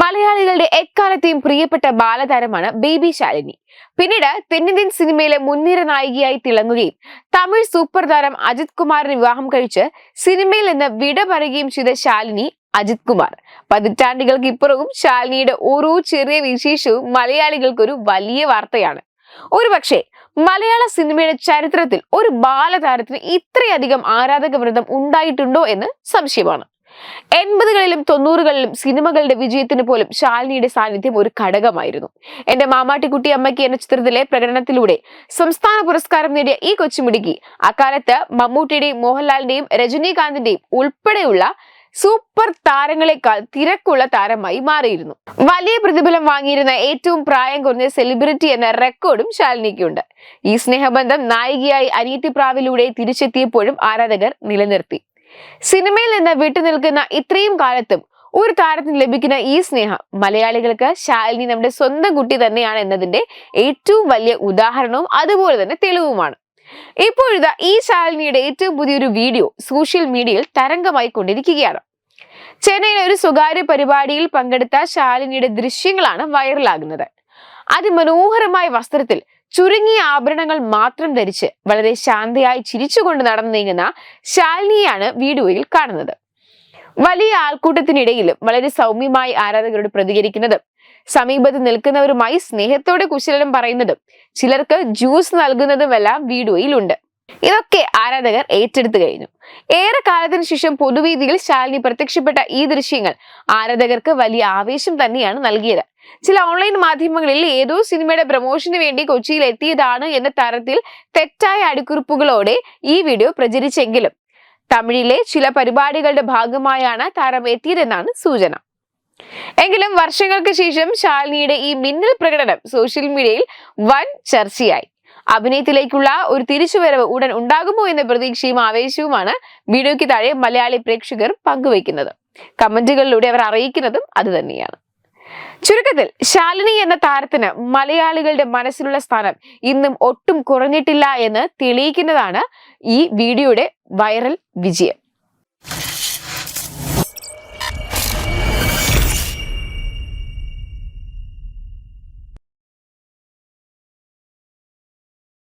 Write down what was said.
മലയാളികളുടെ എക്കാലത്തെയും പ്രിയപ്പെട്ട ബാലതാരമാണ് ബേബി ശാലിനി. പിന്നീട് തെന്നിന്ത്യൻ സിനിമയിലെ മുൻനിര നായികയായി തിളങ്ങുകയും തമിഴ് സൂപ്പർ താരം അജിത് കുമാറിന് വിവാഹം കഴിച്ച് സിനിമയിൽ നിന്ന് വിട പറയുകയും ചെയ്ത ശാലിനി അജിത് കുമാർ. പതിറ്റാണ്ടുകൾക്ക് ഇപ്പുറവും ശാലിനിയുടെ ഓരോ ചെറിയ വിശേഷവും മലയാളികൾക്കൊരു വലിയ വാർത്തയാണ്. ഒരുപക്ഷെ മലയാള സിനിമയുടെ ചരിത്രത്തിൽ ഒരു ബാലതാരത്തിന് ഇത്രയധികം ആരാധക വൃന്ദം ഉണ്ടായിട്ടുണ്ടോ എന്ന് സംശയമാണ്. എൺപതുകളിലും തൊണ്ണൂറുകളിലും സിനിമകളുടെ വിജയത്തിന് പോലും ശാലിനിയുടെ സാന്നിധ്യം ഒരു ഘടകമായിരുന്നു. എന്റെ മാമാട്ടിക്കുട്ടി അമ്മയ്ക്ക് എന്ന ചിത്രത്തിലെ പ്രകടനത്തിലൂടെ സംസ്ഥാന പുരസ്കാരം നേടിയ ഈ കൊച്ചുമിടുക്കി അക്കാലത്ത് മമ്മൂട്ടിയുടെയും മോഹൻലാലിന്റെയും രജനീകാന്തിന്റെയും ഉൾപ്പെടെയുള്ള സൂപ്പർ താരങ്ങളെക്കാൾ തിരക്കുള്ള താരമായി മാറിയിരുന്നു. വലിയ പ്രതിഫലം വാങ്ങിയിരുന്ന ഏറ്റവും പ്രായം കുറഞ്ഞ സെലിബ്രിറ്റി എന്ന റെക്കോർഡും ശാലിനിക്കുണ്ട്. ഈ സ്നേഹബന്ധം നായികയായി അനിയത്തി പ്രാവിലൂടെ തിരിച്ചെത്തിയപ്പോഴും ആരാധകർ നിലനിർത്തി. സിനിമയിൽ നിന്ന് വിട്ടുനിൽക്കുന്ന ഇത്രയും കാലത്തും ഒരു താരത്തിന് ലഭിക്കുന്ന ഈ സ്നേഹം മലയാളികൾക്ക് ശാലിനി നമ്മുടെ സ്വന്തം കുട്ടി തന്നെയാണ് എന്നതിന്റെ ഏറ്റവും വലിയ ഉദാഹരണവും അതുപോലെ തന്നെ തെളിവുമാണ്. ഇപ്പോഴിതാ ഈ ശാലിനിയുടെ ഏറ്റവും പുതിയൊരു വീഡിയോ സോഷ്യൽ മീഡിയയിൽ തരംഗമായി കൊണ്ടിരിക്കുകയാണ്. ചെന്നൈയിലെ ഒരു സ്വകാര്യ പരിപാടിയിൽ പങ്കെടുത്ത ശാലിനിയുടെ ദൃശ്യങ്ങളാണ് വൈറലാകുന്നത്. അതിമനോഹരമായ വസ്ത്രത്തിൽ ചുരുങ്ങിയ ആഭരണങ്ങൾ മാത്രം ധരിച്ച് വളരെ ശാന്തയായി ചിരിച്ചുകൊണ്ട് നടന്നു നീങ്ങുന്ന ശാലിനിയാണ് വീഡിയോയിൽ കാണുന്നത്. വലിയ ആൾക്കൂട്ടത്തിനിടയിലും വളരെ സൗമ്യമായി ആരാധകരോട് പ്രതികരിക്കുന്നതും സമീപത്ത് നിൽക്കുന്നവരുമായി സ്നേഹത്തോടെ കുശലനം പറയുന്നതും ചിലർക്ക് ജ്യൂസ് നൽകുന്നതുമെല്ലാം വീഡിയോയിലുണ്ട് ഇതൊക്കെ ആരാധകർ ഏറ്റെടുത്തു കഴിഞ്ഞു. ഏറെ കാലത്തിന് ശേഷം പൊതുവേദിയിൽ ശാലിനി പ്രത്യക്ഷപ്പെട്ട ഈ ദൃശ്യങ്ങൾ ആരാധകർക്ക് വലിയ ആവേശം തന്നെയാണ് നൽകിയത്. ചില ഓൺലൈൻ മാധ്യമങ്ങളിൽ ഏതോ സിനിമയുടെ പ്രൊമോഷന് വേണ്ടി കൊച്ചിയിൽ എത്തിയതാണ് എന്ന തരത്തിൽ തെറ്റായ അടിക്കുറിപ്പുകളോടെ ഈ വീഡിയോ പ്രചരിച്ചെങ്കിലും തമിഴിലെ ചില പരിപാടികളുടെ ഭാഗമായാണ് താരം എത്തിയതെന്നാണ് സൂചന. എങ്കിലും വർഷങ്ങൾക്ക് ശേഷം ശാലിനിയുടെ ഈ മിന്നൽ പ്രകടനം സോഷ്യൽ മീഡിയയിൽ വൻ ചർച്ചയായി. അഭിനയത്തിലേക്കുള്ള ഒരു തിരിച്ചുവരവ് ഉടൻ ഉണ്ടാകുമോ എന്ന പ്രതീക്ഷയും ആവേശവുമാണ് വീഡിയോയ്ക്ക് താഴെ മലയാളി പ്രേക്ഷകർ പങ്കുവയ്ക്കുന്നത്. കമന്റുകളിലൂടെ അവർ അറിയിക്കുന്നതും അതുതന്നെയാണ് ചുരുക്കത്തിൽ ശാലിനി എന്ന താരത്തിന് മലയാളികളുടെ മനസ്സിലുള്ള സ്ഥാനം ഇന്നും ഒട്ടും കുറഞ്ഞിട്ടില്ല എന്ന് തെളിയിക്കുന്നതാണ് ഈ വീഡിയോയുടെ വൈറൽ വിജയം.